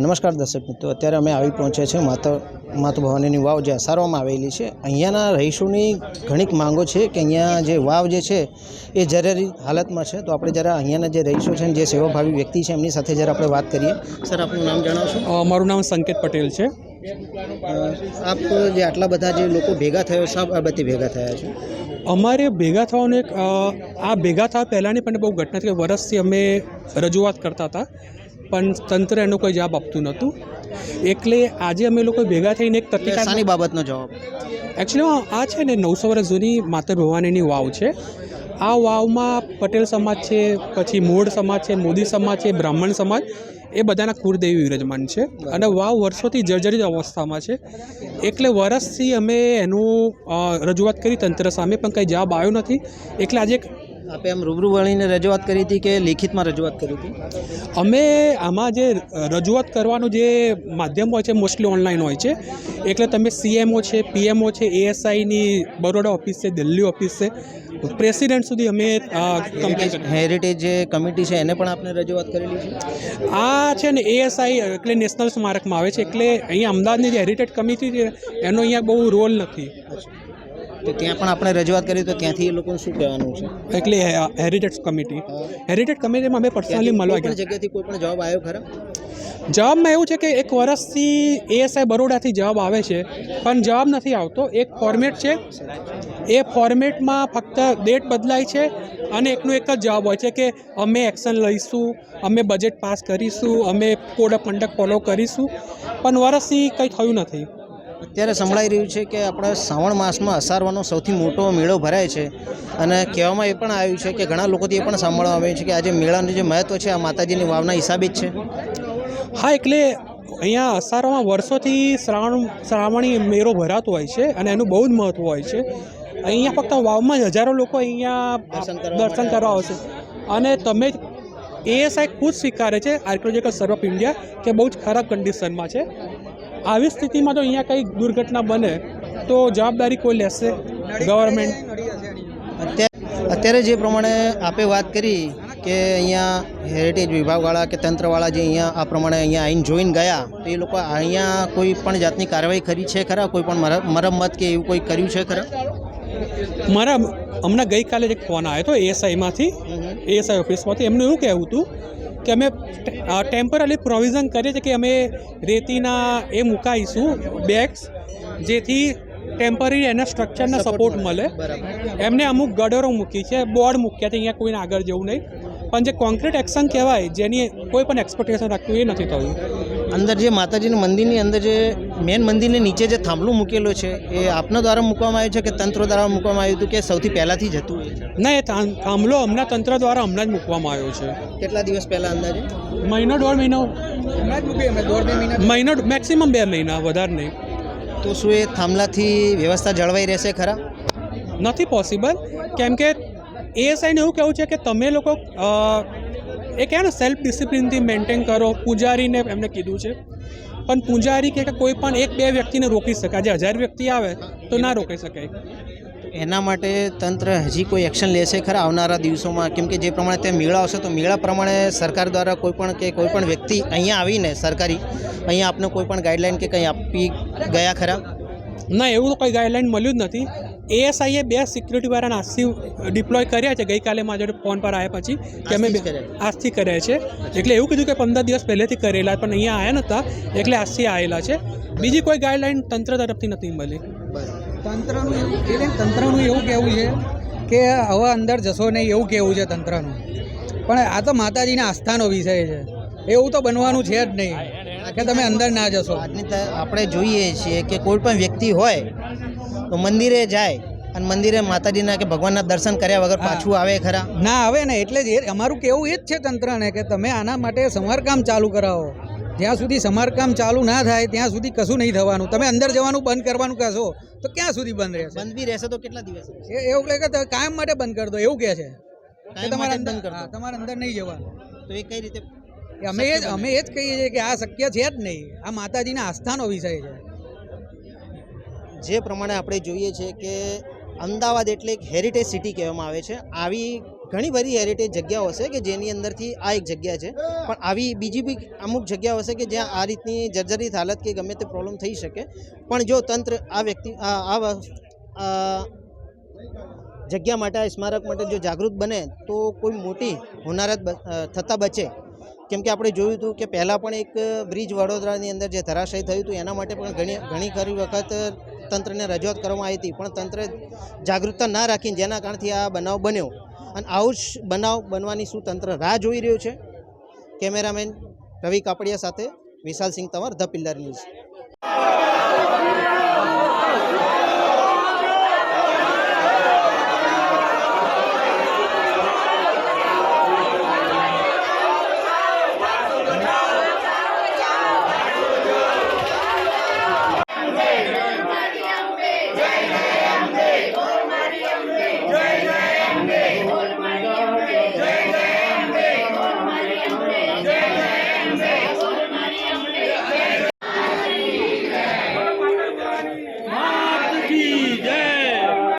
નમસ્કાર દર્શક મિત્રો અત્યારે અમે આવી પહોંચ્યા છે માતા માતા ભવાનીની વાવ જે અસારવામાં આવેલી છે. અહીંયાના રહીશોની ઘણીક માંગો છે કે અહીંયા જે વાવ જે છે એ જરૂરી હાલતમાં છે. તો આપણે જરા અહીંયાના જે રહીશો છે જે સેવાભાવી વ્યક્તિ છે એમની સાથે જરા આપણે વાત કરીએ. સર આપનું નામ જણાવશો મારું નામ સંકેત પટેલ છે. આપ જે આટલા બધા જે લોકો ભેગા થયો શા બાબતે ભેગા થયા છે? અમારે ભેગા થવાનું એક આ ભેગા થવા પહેલાંની પણ બહુ ઘટના કે વર્ષથી અમે રજૂઆત કરતા હતા. પણ તંત્ર એનો કોઈ જવાબ આપતું નહોતું. એટલે આજે અમે લોકો ભેગા થઈને એક એટલે બાબતનો જવાબ? એકચ્યુઅલી આ છે ને નવસો વર્ષ જૂની માતા ભવાનીની વાવ છે. આ વાવમાં પટેલ સમાજ છે પછી મોડ સમાજ છે મોદી સમાજ છે બ્રાહ્મણ સમાજ એ બધાના કુળદેવી વિરાજમાન છે. અને વાવ વર્ષોથી જર્જરિત અવસ્થામાં છે. એટલે વર્ષથી અમે એનું રજૂઆત કરી તંત્ર સામે પણ કંઈ જવાબ આવ્યો નથી. એટલે આજે એક આપે આમ રૂબરૂ વળીને રજૂઆત કરી હતી કે લેખિતમાં રજૂઆત કરી હતી? અમે આમાં જે રજૂઆત કરવાનું જે માધ્યમ હોય છે મોસ્ટલી ઓનલાઈન હોય છે. એટલે તમે સીએમઓ છે પીએમઓ છે એએસઆઈની બરોડા ઓફિસ છે દિલ્હી ઓફિસ છે. પ્રેસિડેન્ટ સુધી અમે હેરિટેજ જે કમિટી છે એને પણ આપણે રજૂઆત કરેલી છે? આ છે ને એએસઆઈ એટલે નેશનલ સ્મારકમાં આવે છે. એટલે અહીંયા અમદાવાદની જે હેરિટેજ કમિટી છે એનો અહીંયા બહુ રોલ નથી. તો ત્યાં પણ આપણે રજૂઆત કરી તો ત્યાંથી એ લોકોને શું કહેવાનું છે? એટલે હેરિટેજ કમિટી હેરિટેજ કમિટીમાં અમે પર્સનલી મળવા ગયા. જગ્યાથી કોઈ પણ જવાબ આવ્યો ખરા? જવાબમાં એવું છે કે એક વર્ષથી એએસઆઈ બરોડાથી જવાબ આવે છે પણ જવાબ નથી આવતો. એક ફોર્મેટ છે. એ ફોર્મેટમાં ફક્ત ડેટ બદલાય છે અને એકનો એક જ જવાબ હોય છે કે અમે એક્શન લઈશું અમે બજેટ પાસ કરીશું અમે કોડ ઓફ કન્ડક્ટ ફોલો કરીશું. પણ વર્ષથી કંઈ થયું નથી. અત્યારે સંભળાઈ રહ્યું છે કે આપણા શ્રાવણ માસમાં અસારવાનો સૌથી મોટો મેળો ભરાય છે. અને કહેવામાં એ પણ આવ્યું છે કે ઘણા લોકોથી એ પણ સાંભળવા આવ્યું છે કે આજે મેળાનું જે મહત્વ છે આ માતાજીની વાવના હિસાબે જ છે. હા એટલે અહીંયા અસારોમાં વર્ષોથી શ્રાવણ શ્રાવણી મેળો ભરાતો હોય છે અને એનું બહુ જ મહત્ત્વ હોય છે. અહીંયા ફક્ત વાવમાં જ હજારો લોકો અહીંયા દર્શન કરવા દર્શન કરવા આવશે. અને તમે એએસઆઈ ખુદ સ્વીકારે છે આર્કોલોજીકલ સર્વે ઓફ ઇન્ડિયા કે બહુ જ ખરાબ કન્ડિશનમાં છે. આવી સ્થિતિમાં જો અહીંયા કંઈ દુર્ઘટના બને તો જવાબદારી કોઈ લેશે? ગવર્મેન્ટ અત્યારે જે પ્રમાણે આપે વાત કરી કે અહીંયા હેરિટેજ વિભાગવાળા કે તંત્રવાળા જે અહીંયા આ પ્રમાણે અહીંયા આવીને જોઈને ગયા તો એ લોકો અહીંયા કોઈ પણ જાતની કાર્યવાહી કરી છે ખરા? કોઈ પણ મર- મરમ્મત કે એવું કોઈ કર્યું છે ખરા? મારા હમણાં ગઈકાલે જ એક ફોન આવ્યો હતો એએસઆઈમાંથી એએસઆઈ ઓફિસમાંથી એમનું એવું કહેવું હતું કે અમે ટેમ્પરરી પ્રોવિઝન કરીએ છીએ કે અમે રેતીના એ મુકાઈશું બેગ્સ જેથી ટેમ્પરરી એના સ્ટ્રક્ચરને સપોર્ટ મળે. એમને અમુક ગડરો મૂકી છે બોર્ડ મૂક્યા છે અહીંયા કોઈને આગળ જવું નહીં. પણ જે કોન્ક્રીટ એક્શન કહેવાય જેની કોઈ પણ એક્સપેક્ટેશન રાખતું એ નથી થયું. અંદર જે માતાજીના મંદિરની અંદર જે મેન મંદિરની નીચે જે થાંભલું મૂકેલો છે એ આપના દ્વારા મૂકવામાં આવ્યું છે કે તંત્ર દ્વારા મૂકવામાં આવ્યું હતું કે સૌથી પહેલાંથી જ હતું? ના એ થાંભલો હમણાં તંત્ર દ્વારા હમણાં જ મૂકવામાં આવ્યો છે. કેટલા દિવસ પહેલાં અંદાજે? મહિનો દોઢ મહિનો. મહિનો મેક્સિમમ બે મહિના વધારે નહીં. તો શું એ થાંભલાથી વ્યવસ્થા જળવાઈ રહેશે ખરા? નથી પોસિબલ. કેમ કે એએસઆઈને એવું કહેવું છે કે તમે લોકો એ કહે ને સેલ્ફ ડિસિપ્લિનથી મેન્ટેન કરો. પૂજારીને એમને કીધું છે. પણ પૂજારી કે કોઈ પણ એક બે વ્યક્તિને રોકી શકે. આજે હજાર વ્યક્તિ આવે તો ના રોકી શકાય. એના માટે તંત્ર હજી કોઈ એક્શન લેશે ખરા આવનારા દિવસોમાં? કેમ કે જે પ્રમાણે ત્યાં મેળા આવશે તો મેળા પ્રમાણે સરકાર દ્વારા કોઈ પણ કે કોઈ પણ વ્યક્તિ અહીંયા આવીને સરકારી અહીંયા આપને કોઈ પણ ગાઈડલાઈન કે કંઈ આપી ગયા ખરા? ના એવું તો કોઈ ગાઈડલાઈન મળ્યું જ નથી. એએસઆઈએ બે સિક્યુરિટીવાળાને આજથી ડિપ્લોય કર્યા છે. ગઈકાલે મારા જોડે ફોન પર આવ્યા પછી કે અમે આજથી કર્યા? છે. એટલે એવું કીધું કે પંદર દિવસ પહેલેથી કરેલા પણ અહીંયા આવ્યા નહોતા એટલે આજથી આવેલા છે. બીજી કોઈ ગાઈડલાઈન તંત્ર તરફથી નથી મળી. તંત્રનું એવું એટલે તંત્રનું એવું કહેવું છે કે હવે અંદર જશો નહીં એવું કહેવું છે તંત્રનું. પણ આ તો માતાજીના આસ્થાનો વિષય છે. એવું તો બનવાનું છે જ નહીં. કે તમે અંદર ના જશો. આજની આપણે જોઈએ છીએ કે કોઈ પણ વ્યક્તિ હોય તો મંદિરે જાય અને મંદિરે માતાજીના કે ભગવાનના દર્શન કર્યા વગર પાછું આવે ખરા? ના આવે ને એટલે જ અમારું કેવું એ જ છે તંત્રને કે તમે આના માટે સમારકામ ચાલુ કરાવો. જ્યાં સુધી સમારકામ ચાલુ ના થાય ત્યાં સુધી કશું નહીં થવાનું. તમે અંદર જવાનું બંધ કરવાનું કહેશો તો ક્યાં સુધી બંધ રહેશે? બંધ બી રહેશે તો કેટલા દિવસ એ એવું કહે કે કાયમ માટે બંધ કરી દો એવું કહે છે. તમારે અંદર તમારે અંદર નહીં જવાનું. તો એ કઈ રીતે અમે એ જ અમે એ જ કહીએ છીએ કે આ શક્ય છે જ નહીં. આ માતાજીના આસ્થાનો વિષય છે. જે પ્રમાણે આપણે જોઈએ છે કે અમદાવાદ એટલે એક હેરિટેજ સિટી કહેવામાં આવે છે. આવી ઘણી બધી હેરિટેજ જગ્યાઓ હશે કે જેની અંદરથી આ એક જગ્યા છે. પણ આવી બીજી બી અમુક જગ્યાઓ હશે કે જ્યાં આ રીતની જર્જરિત હાલત કે ગમે તે પ્રોબ્લેમ થઈ શકે. પણ જો તંત્ર આ વ્યક્તિ, આ જગ્યા માટે, આ સ્મારક માટે જો જાગૃત બને, તો કોઈ મોટી હોનારત થતાં બચે. કેમ કે આપણે જોયું હતું કે પહેલાં પણ એક બ્રિજ વડોદરાની અંદર જે ધરાશય થયું હતું, એના માટે પણ ઘણી ઘણી ખરી વખત તંત્રને રજૂઆત કરવામાં આવી હતી. પણ તંત્ર જાગૃતતા ના રાખીને જેના કારણથી આ બનાવ બન્યો. અને આવું જ બનાવ બનવાની શું તંત્ર રાહ જોઈ રહ્યું છે? કેમેરામેન રવિ કાપડિયા સાથે Vishal Singh Tanwar, the pillar news.